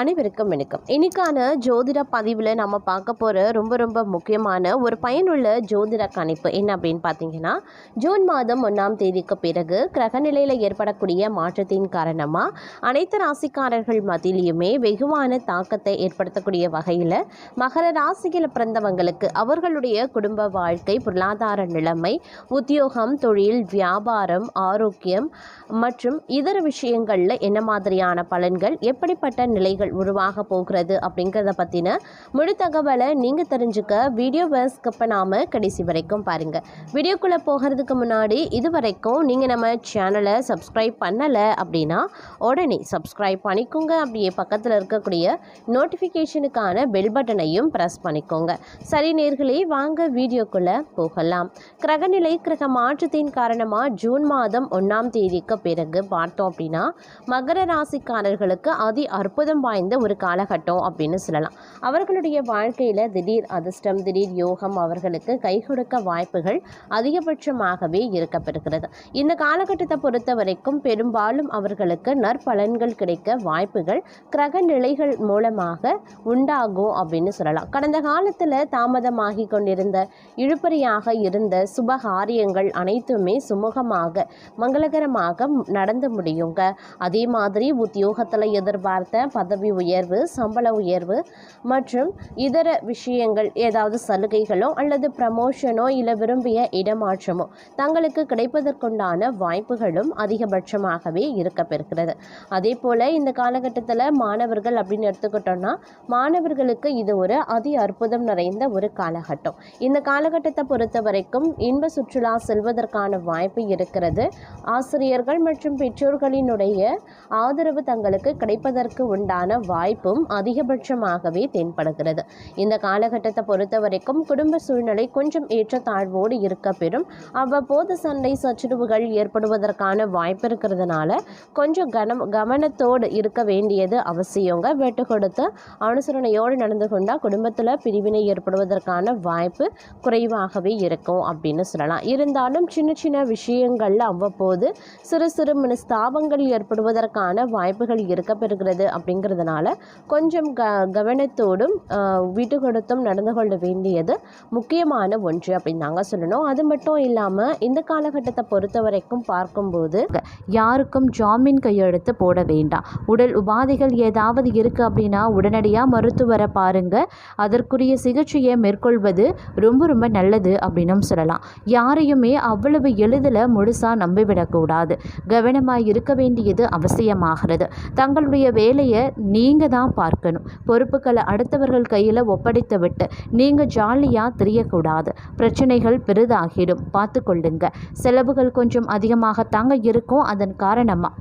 அனைவருக்கும் வணக்கம். இன்னைக்கான ஜோதிட பதிவில் நம்ம பார்க்க போகிற ரொம்ப ரொம்ப முக்கியமான ஒரு பயனுள்ள ஜோதிட கணிப்பு என்ன அப்படின்னு பார்த்தீங்கன்னா ஜூன் மாதம் ஒன்றாம் தேதிக்கு பிறகு கிரகநிலையில் ஏற்படக்கூடிய மாற்றத்தின் காரணமாக அனைத்து ராசிக்காரர்கள் மத்தியிலையுமே வெகுவான தாக்கத்தை ஏற்படுத்தக்கூடிய வகையில் மகர ராசியில் பிறந்தவங்களுக்கு அவர்களுடைய குடும்ப வாழ்க்கை பொருளாதார நிலைமை உத்தியோகம் தொழில் வியாபாரம் ஆரோக்கியம் மற்றும் இதர விஷயங்களில் என்ன மாதிரியான பலன்கள் எப்படிப்பட்ட நிலைகள் உருவாக போகிறது அப்படிங்கிறத பற்றின முழு தகவலை நீங்கள் தெரிஞ்சுக்க வீடியோவை ஸ்கிப் பண்ணாமல் கடைசி வரைக்கும் பாருங்கள் வீடியோக்குள்ளே போகிறதுக்கு முன்னாடி இது வரைக்கும் நீங்கள் நம்ம சேனலை சப்ஸ்கிரைப் பண்ணலை அப்படின்னா உடனே சப்ஸ்கிரைப் பண்ணிக்கோங்க. அப்படியே பக்கத்தில் இருக்கக்கூடிய நோட்டிஃபிகேஷனுக்கான பெல் பட்டனையும் ப்ரெஸ் பண்ணிக்கோங்க. சரி நேர்களே வாங்க வீடியோக்குள்ளே போகலாம். கிரகநிலை கிரக மாற்றத்தின் காரணமாக ஜூன் மாதம் ஒன்றாம் தேதிக்கு பிறகு பார்த்தோம் அப்படின்னா மகர ராசிக்காரர்களுக்கு அதி அற்புதம் வாய்ந்த ஒரு காலகட்டம் அப்படின்னு சொல்லலாம். அவர்களுடைய வாழ்க்கையில் திடீர் அதிர்ஷ்டம் திடீர் யோகம் அவர்களுக்கு கை கொடுக்க வாய்ப்புகள் அதிகபட்சமாகவே இருக்கப்பெறுகிறது இந்த காலகட்டத்தை பொறுத்த வரைக்கும் பெரும்பாலும் அவர்களுக்கு நற்பலன்கள் கிடைக்க வாய்ப்புகள் கிரக நிலைகள் மூலமாக உண்டாகும் அப்படின்னு சொல்லலாம். கடந்த காலத்தில் தாமதமாகி கொண்டிருந்த இழுபறியாக இருந்த சுபகாரியங்கள் அனைத்துமே சுமூகமாக மங்களகரமாக நடந்து முடியுங்க. அதே மாதிரி உத்தியோகத்தில் எதிர்பார்த்த பதவி உயர்வு சம்பள உயர்வு மற்றும் இதர விஷயங்கள் ஏதாவது சலுகைகளோ அல்லது ப்ரமோஷனோ இல்லை விரும்பிய இடமாற்றமோ தங்களுக்கு கிடைப்பதற்குண்டான வாய்ப்புகளும் அதிகபட்சமாகவே இருக்கப்பெறுகிறது அதே போல் இந்த காலகட்டத்தில் மாணவர்கள் அப்படின்னு எடுத்துக்கிட்டோம்னா மாணவர்களுக்கு இது ஒரு அதி அற்புதம் நிறைந்த ஒரு காலகட்டம். இந்த காலகட்டத்தை பொறுத்த வரைக்கும் இன்ப சுற்றுலா செல்வதற்கான வாய்ப்பு இருக்கிறது. ஆசிரியர்கள் மற்றும் பெற்றோர்களினுடைய ஆதரவு தங்களுக்கு கிடைப்பதற்கு உண்டான வாய்ப்பும் அதிகபட்சமாகவே தென்படுகிறது. இந்த காலகட்டத்தை பொறுத்த வரைக்கும் குடும்ப சூழ்நிலை கொஞ்சம் ஏற்றத்தாழ்வோடு இருக்க பெறும். அவ்வப்போது சண்டை சச்சரவுகள் ஏற்படுவதற்கான வாய்ப்பு இருக்கிறதுனால கொஞ்சம் கனம் கவனத்தோடு இருக்க வேண்டியது அவசியங்க. வெட்டு கொடுத்து அனுசரணையோடு நடந்து கொண்டால் குடும்பத்தில் பிரிவினை ஏற்படுவதற்கான வாய்ப்பு குறைவாகவே இருக்கும் அப்படின்னு சொல்லலாம். இருந்தாலும் சின்ன சின்ன விஷயங்கள்ல அவ்வப்போது சிறு சிறு மனஸ்தாபங்கள் ஏற்படுவதற்கான வாய்ப்புகள் இருக்க பெறுகிறது இருக்கிறதுனால கொஞ்சம் க கவனத்தோடும் ஆஹ், விட்டு கொடுத்தும் நடந்து கொள்ள வேண்டியது முக்கியமான ஒன்று அப்படின்னு தாங்க சொல்லணும். அது மட்டும் இல்லாமல் இந்த காலகட்டத்தை பொறுத்த வரைக்கும் பார்க்கும்போது யாருக்கும் ஜாமீன் கையெழுத்து போட வேண்டாம். உடல் உபாதைகள் ஏதாவது இருக்குது அப்படின்னா உடனடியாக மருத்துவரை பாருங்க. அதற்குரிய சிகிச்சையை மேற்கொள்வது ரொம்ப ரொம்ப நல்லது அப்படின்னும் சொல்லலாம். யாரையுமே அவ்வளவு எளிதில் முழுசாக நம்பிவிடக்கூடாது. கவனமாக இருக்க வேண்டியது அவசியமாகிறது. தங்களுடைய வேலையை நீங்கள் தான் பார்க்கணும். பொறுப்புகளை அடுத்தவர்கள் கையில் ஒப்படைத்து விட்டு நீங்கள் ஜாலியாக தெரியக்கூடாது. பிரச்சனைகள் பெரிதாகிடும். பார்த்து கொள்ளுங்க செலவுகள் கொஞ்சம் அதிகமாக தாங்க இருக்கும். அதன் காரணமாக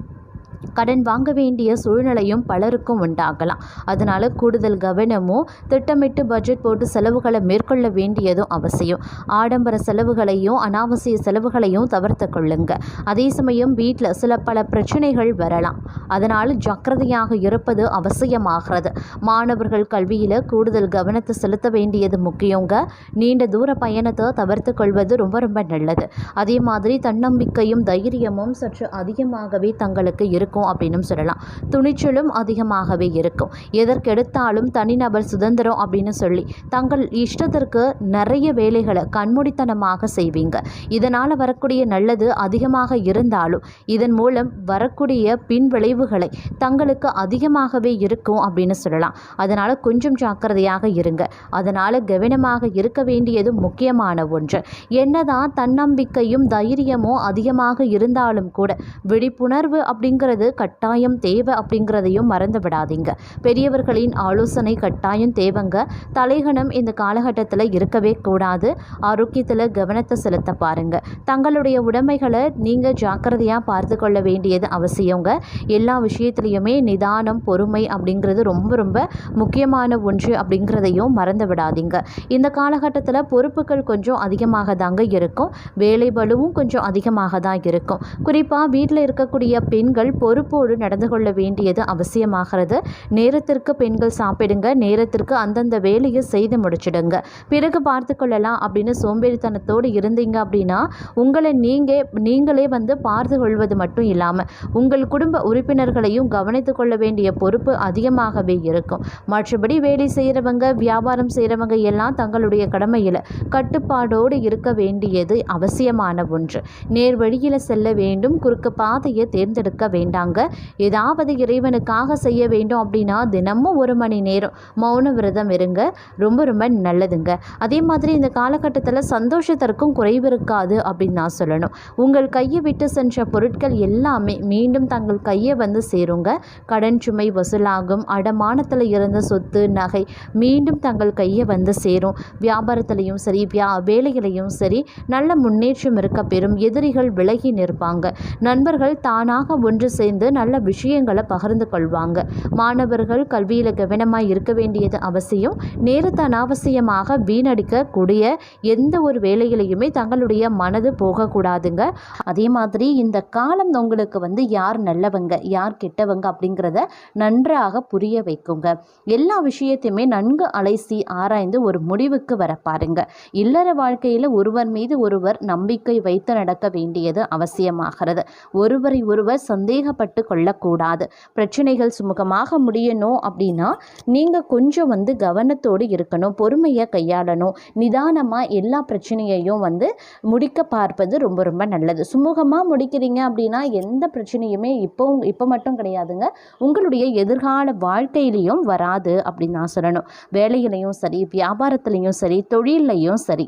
கடன் வாங்க வேண்டிய சூழ்நிலையும் பலருக்கும் உண்டாகலாம். அதனால் கூடுதல் கவனமும் திட்டமிட்டு பட்ஜெட் போட்டு செலவுகளை மேற்கொள்ள வேண்டியதும் அவசியம். ஆடம்பர செலவுகளையும் அனாவசிய செலவுகளையும் தவிர்த்து கொள்ளுங்க. அதே சமயம் வீட்டில் சில பல பிரச்சனைகள் வரலாம். அதனால் ஜாக்கிரதையாக இருப்பது அவசியமாகிறது. மாணவர்கள் கல்வியில் கூடுதல் கவனத்தை செலுத்த வேண்டியது முக்கியங்க. நீண்ட தூர பயணத்தை தவிர்த்து கொள்வது ரொம்ப ரொம்ப நல்லது. அதே மாதிரி தன்னம்பிக்கையும் தைரியமும் சற்று அதிகமாகவே தங்களுக்கு இருக்கும். அப்படின்னு சொல்லலாம். துணிச்சலும் அதிகமாகவே இருக்கும். எதற்கெடுத்தாலும் தனிநபர் சுதந்திரம் அப்படின்னு சொல்லி தங்கள் இஷ்டத்திற்கு நிறைய வேலைகளை கண்மூடித்தனமாக செய்வீங்க. இதனால் வரக்கூடிய நல்லது அதிகமாக இருந்தாலும் இதன் மூலம் வரக்கூடிய பின் விளைவுகளை தங்களுக்கு அதிகமாகவே இருக்கும் அப்படின்னு சொல்லலாம். அதனால் கொஞ்சம் ஜாக்கிரதையாக இருங்க. அதனால் கவனமாக இருக்க வேண்டியது முக்கியமான ஒன்று. என்னதான் தன்னம்பிக்கையும் தைரியமும் அதிகமாக இருந்தாலும் கூட விழிப்புணர்வு அப்படிங்கிறது கட்டாயம் தேவை அப்படிங்கிறதையும் மறந்து விடாதீங்க. பெரியவர்களின் ஆலோசனை கட்டாயம் தேவைங்க. தலைகணம் இந்த காலகட்டத்தில் இருக்கவே கூடாது. ஆரோக்கியத்தில் கவனத்தை செலுத்த பாருங்க. தங்களுடைய உடைமைகளை நீங்கள் ஜாக்கிரதையாக பார்த்து கொள்ள வேண்டியது அவசியங்க. எல்லா விஷயத்துலையுமே நிதானம் பொறுமை அப்படிங்கிறது ரொம்ப ரொம்ப முக்கியமான ஒன்று அப்படிங்கிறதையும் மறந்து விடாதீங்க. இந்த காலகட்டத்தில் பொறுப்புகள் கொஞ்சம் அதிகமாக தாங்க இருக்கும். வேலை பளுவும் கொஞ்சம் அதிகமாக தான் இருக்கும். குறிப்பாக வீட்டில் இருக்கக்கூடிய பெண்கள் பொறு பொறுப்போடு நடந்து கொள்ள வேண்டியது அவசியமாகிறது. நேரத்திற்கு பெண்கள் சாப்பிடுங்க. நேரத்திற்கு அந்தந்த வேலையை செய்து முடிச்சிடுங்க. பிறகு பார்த்து கொள்ளலாம் அப்படின்னு சோம்பேறித்தனத்தோடு இருந்தீங்க அப்படின்னா உங்களை நீங்கள் நீங்களே வந்து பார்த்து கொள்வது மட்டும் இல்லாமல் உங்கள் குடும்ப உறுப்பினர்களையும் கவனித்து கொள்ள வேண்டிய பொறுப்பு அதிகமாகவே இருக்கும். மற்றபடி வேலை செய்கிறவங்க வியாபாரம் செய்கிறவங்க எல்லாம் தங்களுடைய கடமையில் கட்டுப்பாடோடு இருக்க வேண்டியது அவசியமான ஒன்று. நேர் வழியில் செல்ல வேண்டும். குறுக்கு பாதையை தேர்ந்தெடுக்க வேண்டாம் சொல்கிறாங்க ஏதாவது இறைவனுக்காக செய்ய வேண்டும் அப்படின்னா தினமும் ஒரு மணி நேரம் மௌன விரதம் இருங்க. ரொம்ப ரொம்ப நல்லதுங்க. அதே மாதிரி இந்த காலகட்டத்தில் சந்தோஷத்திற்கும் குறைவு இருக்காது அப்படின்னு நான் சொல்லணும். உங்கள் கையை விட்டு சென்ற பொருட்கள் எல்லாமே மீண்டும் தங்கள் கையை வந்து சேருங்க. கடன் சுமை வசூலாகும். அடமானத்தில் இருந்த சொத்து நகை மீண்டும் தங்கள் கையை வந்து சேரும். வியாபாரத்திலையும் சரி வியா வேலைகளையும் சரி நல்ல முன்னேற்றம் இருக்க பெறும். எதிரிகள் விலகி நிற்பாங்க. நண்பர்கள் தானாக ஒன்று சேர்ந்து நல்ல விஷயங்களை பகிர்ந்து கொள்வாங்க. மாணவர்கள் கல்வியில் கவனமாக இருக்க வேண்டியது அவசியம். நேரத்தை அனாவசியமாக வீணடிக்கக்கூடிய எந்த ஒரு வேலைகளையுமே தங்களுடைய மனது போகக்கூடாதுங்க. அதே மாதிரி இந்த காலம் உங்களுக்கு வந்து யார் நல்லவங்க யார் கெட்டவங்க அப்படிங்கிறத நன்றாக புரிய வைக்குங்க. எல்லா விஷயத்தையுமே நன்கு அலைசி ஆராய்ந்து ஒரு முடிவுக்கு வர பாருங்க. இல்லற வாழ்க்கையில் ஒருவர் மீது ஒருவர் நம்பிக்கை வைத்து நடக்க வேண்டியது அவசியமாகிறது. ஒருவரை ஒருவர் சந்தேகப்பட்டு கொள்ளக்கூடாது பிரச்சனைகள் சுமூகமாக முடியணும் அப்படின்னா நீங்கள் கொஞ்சம் வந்து கவனத்தோடு இருக்கணும் பொறுமையை கையாளணும். நிதானமாக எல்லா பிரச்சனையையும் வந்து முடிக்க பார்ப்பது ரொம்ப ரொம்ப நல்லது. சுமூகமாக முடிக்கிறீங்க அப்படின்னா எந்த பிரச்சனையுமே இப்போ இப்போ மட்டும் கிடையாதுங்க. உங்களுடைய எதிர்கால வாழ்க்கையிலையும் வராது அப்படின்னு நான் சொல்லணும். வேலையிலையும் சரி வியாபாரத்துலேயும் சரி தொழிலையும் சரி.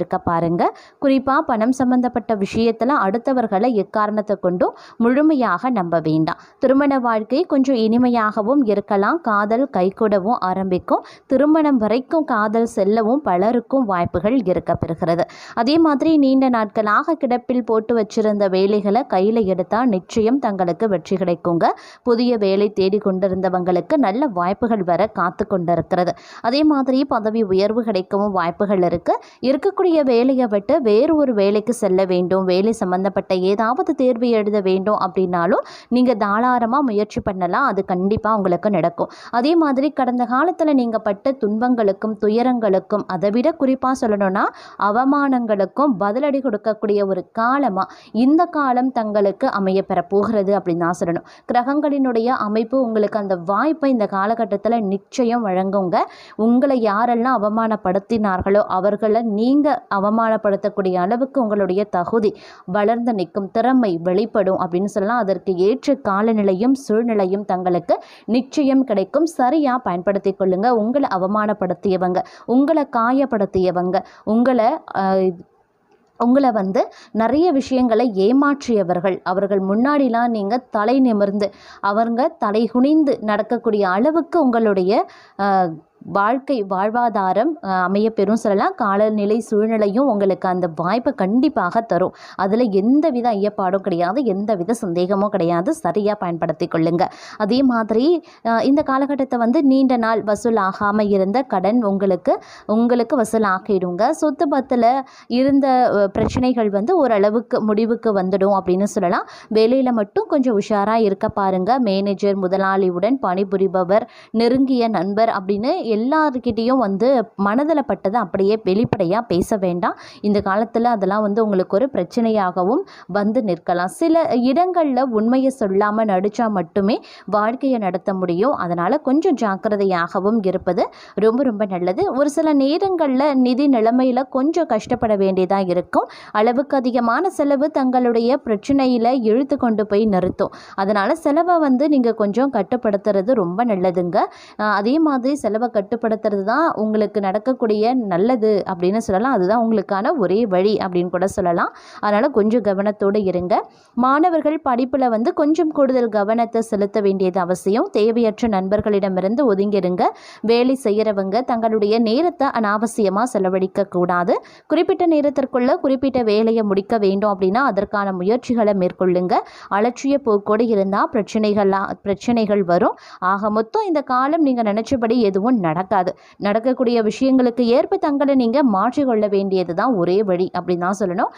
இருக்க பாருங்க. குறிப்பாக பணம் சம்பந்தப்பட்ட விஷயத்தில் அடுத்தவர்களை எக்காரணத்தை கொண்டும் முழுமையாக நம்ப வேண்டாம். திருமண வாழ்க்கை கொஞ்சம் இனிமையாகவும் இருக்கலாம். காதல் கைகூடவும் ஆரம்பிக்கும். திருமணம் வரைக்கும் காதல் செல்லவும் பலருக்கும் வாய்ப்புகள் இருக்க பெறுகிறது. அதே மாதிரி நீண்ட நாட்களாக கிடப்பில் போட்டு வச்சிருந்த வேலைகளை கையில் எடுத்தால் நிச்சயம் தங்களுக்கு வெற்றி கிடைக்குங்க. புதிய வேலை தேடி கொண்டிருந்தவங்களுக்கு நல்ல வாய்ப்புகள் வர காத்து கொண்டிருக்கிறது. அதே மாதிரி பதவி உயர்வு கிடைக்கவும் வாய்ப்புகள் இருக்கு. இருக்கக்கூடிய வேலையை விட்டு வேறு ஒரு வேலைக்கு செல்ல வேண்டும். வேலை சம்மந்தப்பட்ட ஏதாவது தேர்வு எழுத வேண்டும் அப்படின்னாலும் நீங்கள் தாராளமாக முயற்சி பண்ணலாம். அது கண்டிப்பாக உங்களுக்கு நடக்கும். அதே மாதிரி கடந்த காலத்தில் நீங்கள் பட்ட துன்பங்களுக்கும் துயரங்களுக்கும் அதை விட குறிப்பாக சொல்லணும்னா அவமானங்களுக்கும் பதிலடி கொடுக்கக்கூடிய ஒரு காலமாக இந்த காலம் தங்களுக்கு அமைய பெற போகிறது அப்படின்னு நான் சொல்லணும். கிரகங்களினுடைய அமைப்பு உங்களுக்கு அந்த வாய்ப்பை இந்த காலகட்டத்தில் நிச்சயம் வழங்குங்க. உங்களை யாரெல்லாம் அவமானப்படுத்தினார்களோ அவர்களை நீங்கள் அவமானப்படுத்தக்கூடிய அளவுக்கு உங்களுடைய தகுதி வளர்ந்து நிற்கும் திறமை வெளிப்படும் அப்படின்னு சொல்லலாம். அதற்கு ஏற்ற காலநிலையும் சூழ்நிலையும் தங்களுக்கு நிச்சயம் கிடைக்கும். சரியாக பயன்படுத்தி கொள்ளுங்க. உங்களை அவமானப்படுத்தியவங்க உங்களை காயப்படுத்தியவங்க உங்களை உங்களை வந்து நிறைய விஷயங்களை ஏமாற்றியவர்கள். அவர்கள் முன்னாடிலாம் நீங்கள் தலை நிமிர்ந்து அவங்க தலை குனிந்து நடக்கக்கூடிய அளவுக்கு உங்களுடைய வாழ்க்கை வாழ்வாதாரம் அமையப்பெறும் சொல்லலாம். காலநிலை சூழ்நிலையும் உங்களுக்கு அந்த வாய்ப்பை கண்டிப்பாக தரும். அதில் எந்த வித ஐயப்பாடும் கிடையாது எந்த வித சந்தேகமும் கிடையாது. சரியாக பயன்படுத்தி கொள்ளுங்க. அதே மாதிரி இந்த காலகட்டத்தை வந்து நீண்ட நாள் வசூல் ஆகாமல் இருந்த கடன் உங்களுக்கு உங்களுக்கு வசூல் ஆக்கிடுங்க சொத்து பத்தில் இருந்த பிரச்சனைகள் வந்து ஓரளவுக்கு முடிவுக்கு வந்துடும் அப்படின்னு சொல்லலாம். வேலையில் மட்டும் கொஞ்சம் உஷாராக இருக்க பாருங்கள் மேனேஜர் முதலாளியுடன் பணிபுரிபவர் நெருங்கிய நண்பர் அப்படின்னு எல்லாருக்கிட்டேயும் வந்து மனதில் பட்டதை அப்படியே வெளிப்படையாக பேச வேண்டாம். இந்த காலத்தில் அதெல்லாம் வந்து உங்களுக்கு ஒரு பிரச்சனையாகவும் வந்து நிற்கலாம். சில இடங்களில் உண்மையை சொல்லாமல் நடித்தா மட்டுமே வாழ்க்கையை நடத்த முடியும். அதனால் கொஞ்சம் ஜாக்கிரதையாகவும் இருப்பது ரொம்ப ரொம்ப நல்லது. ஒரு சில நேரங்களில் நிதி நிலைமையில் கொஞ்சம் கஷ்டப்பட வேண்டியதாக இருக்கும். அளவுக்கு அதிகமான செலவு தங்களுடைய பிரச்சனையில் இழுத்து கொண்டு போய் நிறுத்தும். அதனால் செலவை வந்து நீங்கள் கொஞ்சம் கட்டுப்படுத்துறது ரொம்ப நல்லதுங்க. அதே மாதிரி செலவை கட்டுப்படுத்துறது தான் உங்களுக்கு நடக்கக்கூடிய நல்லது அப்படின்னு சொல்லலாம். அதுதான் உங்களுக்கான ஒரே வழி அப்படின்னு கூட சொல்லலாம். அதனால் கொஞ்சம் கவனத்தோடு இருங்க. மாணவர்கள் படிப்பில் வந்து கொஞ்சம் கூடுதல் கவனத்தை செலுத்த வேண்டியது அவசியம். தேவையற்ற நண்பர்களிடமிருந்து ஒதுங்கிருங்க. வேலை செய்கிறவங்க தங்களுடைய நேரத்தை அனாவசியமாக செலவழிக்க கூடாது. குறிப்பிட்ட நேரத்திற்குள்ள குறிப்பிட்ட வேலையை முடிக்க வேண்டும் அப்படின்னா அதற்கான முயற்சிகளை மேற்கொள்ளுங்க. அலட்சிய போக்கோடு இருந்தால் பிரச்சனைகள்லாம் பிரச்சனைகள் வரும். ஆக மொத்தம் இந்த காலம் நீங்கள் நினச்சபடி எதுவும் நடக்காது. நடக்கக்கூடிய விஷயங்களுக்கு ஏற்ப தங்களை நீங்கள் மாற்றிக்கொள்ள வேண்டியது தான் ஒரே வழி அப்படின்னு தான் சொல்லணும்.